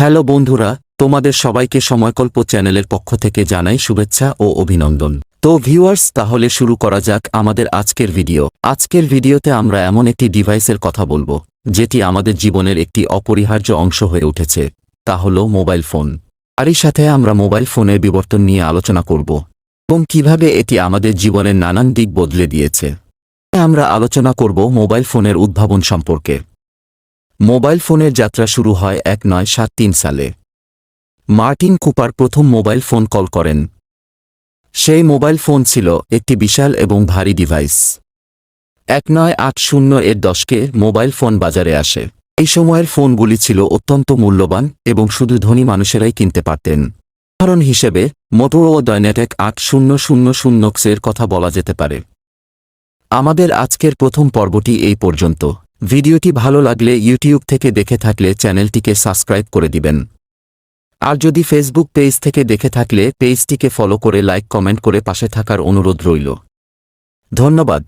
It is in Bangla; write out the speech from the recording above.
হ্যালো বন্ধুরা, তোমাদের সবাইকে সময়কল্প চ্যানেলের পক্ষ থেকে জানাই শুভেচ্ছা ও অভিনন্দন। তো ভিউয়ার্স, তাহলে শুরু করা যাক আমাদের আজকের ভিডিও। আজকের ভিডিওতে আমরা এমন একটি ডিভাইসের কথা বলব, যেটি আমাদের জীবনের একটি অপরিহার্য অংশ হয়ে উঠেছে, তা হল মোবাইল ফোন। তারই সাথে আমরা মোবাইল ফোনের বিবর্তন নিয়ে আলোচনা করব, এবং কীভাবে এটি আমাদের জীবনের নানান দিক বদলে দিয়েছে। আমরা আলোচনা করব মোবাইল ফোনের উদ্ভাবন সম্পর্কে। মোবাইল ফোনের যাত্রা শুরু হয় এক নয় সাত তিন সালে। মার্টিন কুপার প্রথম মোবাইল ফোন কল করেন। সেই মোবাইল ফোন ছিল একটি বিশাল এবং ভারী ডিভাইস। এক নয় আট শূন্য এর দশকে মোবাইল ফোন বাজারে আসে। এই সময়ের ফোনগুলি ছিল অত্যন্ত মূল্যবান এবং শুধু ধনী মানুষেরাই কিনতে পারতেন। উদাহরণ হিসেবে মোটোরো ডাইনেটেক আট শূন্য শূন্য শূন্যক্সের কথা বলা যেতে পারে। আমাদের আজকের প্রথম পর্বটি এই পর্যন্ত। ভিডিওটি ভালো লাগলে ইউটিউব থেকে দেখে থাকলে চ্যানেলটিকে সাবস্ক্রাইব করে দিবেন। আর যদি ফেসবুক পেজ থেকে দেখে থাকলে পেজটিকে ফলো করে লাইক কমেন্ট করে পাশে থাকার অনুরোধ রইল। ধন্যবাদ।